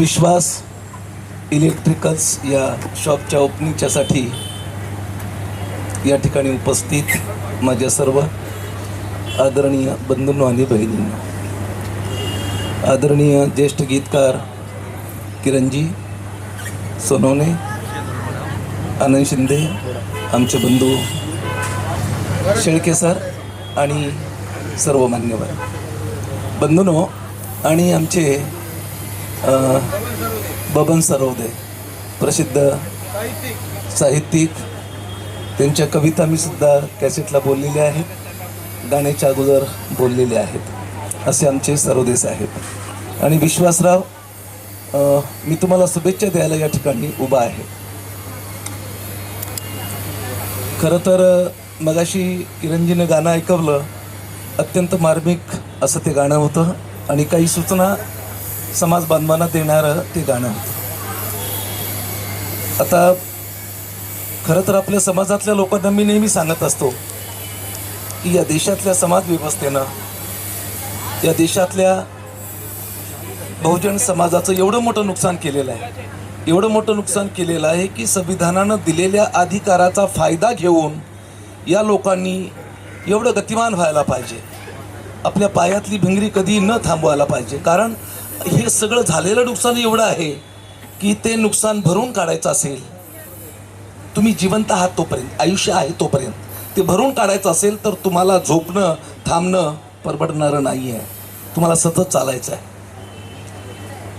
विश्वास electricals या शॉपच्या ओपनिंगच्यासाठी या ठिकाणी उपस्थित माझ्या सर्व आदरणीय बंधूंनो आणि बहिणींना. आदरणीय ज्येष्ठ गीतकार किरणजी सोनवणे आनंद शिंदे आमचे बंधू शेळके सर आणि सर्व मान्यवर बंधूनो आणि आमचे बबन सरोदे प्रसिद्ध साहित्यिक. त्यांच्या कविता मी सुद्धा कॅसेटला बोललेल्या आहेत. गाण्याच्या अगोदर बोललेले आहेत. असे आमचे सरोदेस आहेत आणि विश्वासराव मी तुम्हाला शुभेच्छा द्यायला या ठिकाणी उभा आहे. खरं तर मगाशी किरणजीनं गाणं ऐकवलं. अत्यंत मार्मिक असं ते गाणं होतं. आणि काही सूचना समाज बांधवांना देणारं ते गाणं. आता खरं तर आपल्या समाजातल्या लोकांना मी नेहमी सांगत असतो की या देशातल्या समाज व्यवस्थेनं या देशातल्या बहुजन समाजाचं एवढं मोठं नुकसान केलेलं आहे. एवढं मोठं नुकसान केलेलं आहे की संविधानानं दिलेल्या अधिकाराचा फायदा घेऊन या लोकांनी एवढं गतिमान व्हायला पाहिजे. आपल्या पायातली भिंगरी कधी न थांबवायला पाहिजे. कारण हे सगळं झालेलं नुकसान एवढं आहे की ते नुकसान भरून काढायचं असेल तुम्ही जिवंत आहात तोपर्यंत आयुष्य आहे तोपर्यंत. ते भरून काढायचं असेल तर तुम्हाला झोपणं थांबणं परवडणारं नाही आहे तुम्हाला सतत चालायचं आहे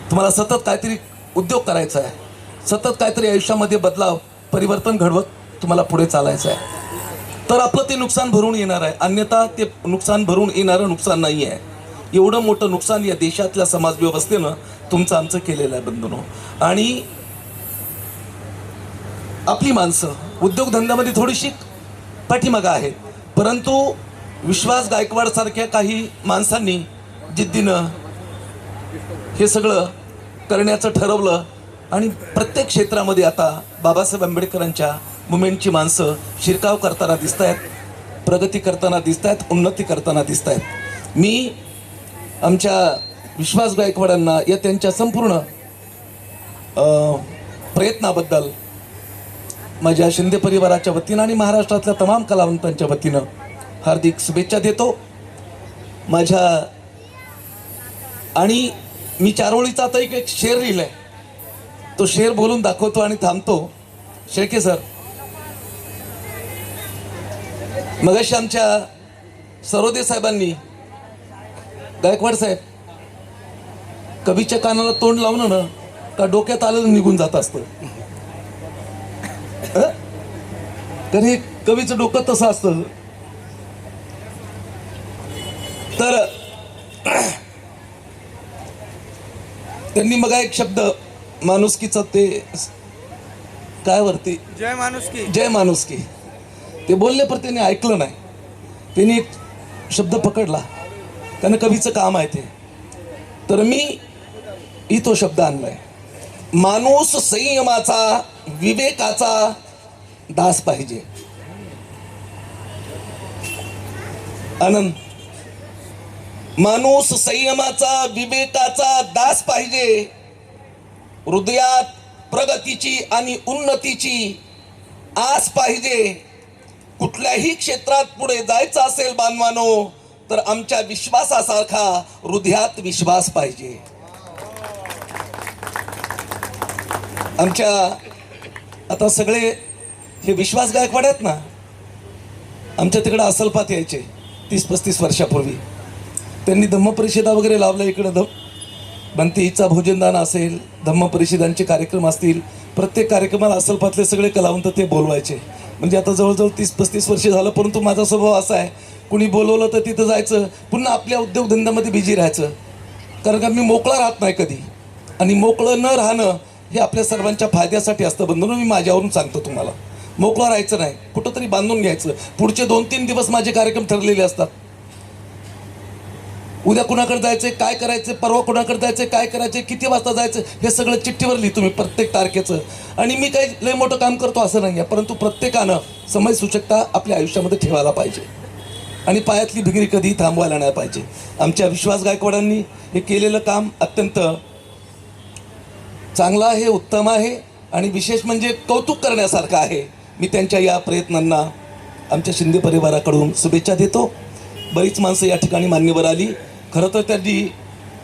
तुम्हाला सतत काहीतरी उद्योग करायचा आहे सतत काहीतरी आयुष्यामध्ये बदलाव परिवर्तन घडवत तुम्हाला पुढे चालायचं आहे तर आपलं ते नुकसान भरून येणार आहे. अन्यथा ते नुकसान भरून येणारं नुकसान नाही आहे एवढं मोठं नुकसान या देशातल्या समाज व्यवस्थेनं तुमचं आमचं केलेलं आहे बंधनो. आणि आपली माणसं उद्योगधंद्यामध्ये थोडीशी पाठीमागं आहेत. परंतु विश्वास गायकवाडसारख्या काही माणसांनी जिद्दीनं हे सगळं करण्याचं ठरवलं आणि प्रत्येक क्षेत्रामध्ये आता बाबासाहेब आंबेडकरांच्या मुमेंटची माणसं शिरकाव करताना दिसत आहेत प्रगती करताना दिसत आहेत उन्नती करताना दिसत आहेत मी आमच्या विश्वास गायकवाडांना या त्यांच्या संपूर्ण प्रयत्नाबद्दल माझ्या शिंदे परिवाराच्या वतीनं आणि महाराष्ट्रातल्या तमाम कलावंतांच्या वतीनं हार्दिक शुभेच्छा देतो. माझ्या आणि मी चारोळीचा आता एक एक शेर लिहिलाय. तो शेर बोलून दाखवतो आणि थांबतो. शेळके सर. मगाशी आमच्या सरोदे साहेबांनी गायकवाड साहेब कवीच्या कानाला तोंड लावणं ना का डोक्यात आलेलं निघून जात असतं? तर हे कवीचं डोकं तसं असतं. तर त्यांनी मग एक शब्द माणुसकीचा ते काय वरती? जय माणूस की जय माणुसकी. ते बोलले पण त्यांनी ऐकलं नाही. त्यांनी एक शब्द पकडला. त्यानं कवीचं काम आहे ते. तर मी ही तो शब्द आणलाय. माणूस संयमाचा विवेकाचा दास पाहिजे. आनंद. माणूस संयमाचा विवेकाचा दास पाहिजे. हृदयात प्रगतीची आणि उन्नतीची आस पाहिजे. कुठल्याही क्षेत्रात पुढे जायचं असेल बांधवानो तर आमच्या विश्वासासारखा हृदयात विश्वास पाहिजे. आमच्या आता सगळे हे विश्वास गायकवाड आहेत ना? आमच्या तिकडं असलपात यायचे तीस पस्तीस वर्षापूर्वी. त्यांनी धम्मपरिषदा वगैरे लावल्या इकडं धम. बंतीचा भोजनदान असेल धम्म परिषदांचे कार्यक्रम असतील प्रत्येक कार्यक्रमाला असलपातले सगळे कलावंत ते बोलवायचे. म्हणजे आता जवळजवळ तीस पस्तीस वर्ष झालं परंतु माझा स्वभाव असा आहे कुणी बोलवलं तर तिथं जायचं पुन्हा आपल्या उद्योगधंद्यामध्ये बिझी राहायचं. कारण का मी मोकळा राहत नाही कधी. आणि मोकळं न राहणं हे आपल्या सर्वांच्या फायद्यासाठी असतं बंधून मी माझ्यावरून सांगतो तुम्हाला. मोकळं राहायचं नाही. कुठंतरी बांधून घ्यायचं. पुढचे दोन तीन दिवस माझे कार्यक्रम ठरलेले असतात. उद्या कुणाकडे जायचंय काय करायचं परवा कुणाकडे जायचंय काय करायचंय किती वाजता जायचं हे सगळं चिठ्ठीवर लिहितो मी प्रत्येक तारखेचं. आणि मी काही लय मोठं काम करतो असं नाही आहे परंतु प्रत्येकानं समय सूचकता आपल्या आयुष्यामध्ये ठेवायला पाहिजे. आणि पायातली भिगरी कधीही थांबवायला नाही पाहिजे. आमच्या विश्वास गायकवाडांनी हे केलेलं काम अत्यंत चांगलं आहे उत्तम आहे आणि विशेष म्हणजे कौतुक करण्यासारखं आहे. मी त्यांच्या या प्रयत्नांना आमच्या शिंदे परिवाराकडून शुभेच्छा देतो. बरीच माणसं या ठिकाणी मान्यवर आली. खरं तर त्यांनी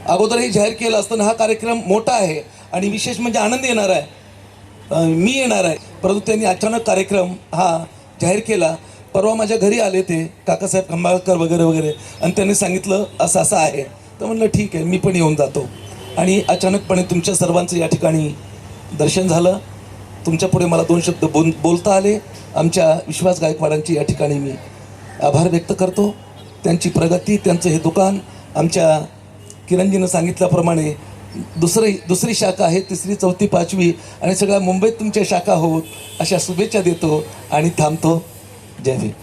अगोदरही जाहीर केलं असताना हा कार्यक्रम मोठा आहे आणि विशेष म्हणजे आनंद येणार आहे. मी येणार आहे. परंतु त्यांनी अचानक कार्यक्रम हा जाहीर केला. परवा माझ्या घरी आले ते काकासाहेब खंबाळकर वगैरे वगैरे आणि त्यांनी सांगितलं असं असं आहे. तर म्हणलं ठीक आहे मी पण येऊन जातो. आणि अचानकपणे तुमच्या सर्वांचं या ठिकाणी दर्शन झालं. तुमच्यापुढे मला दोन शब्द बोल बोलता आले. आमच्या विश्वास गायकवाडांची या ठिकाणी मी आभार व्यक्त करतो. त्यांची प्रगती त्यांचं हे दुकान आमच्या किरणजीनं सांगितल्याप्रमाणे दुसरी दुसरी शाखा आहे तिसरी चौथी पाचवी आणि सगळ्या मुंबईत तुमच्या शाखा होत अशा शुभेच्छा देतो आणि थांबतो. जय हिंद.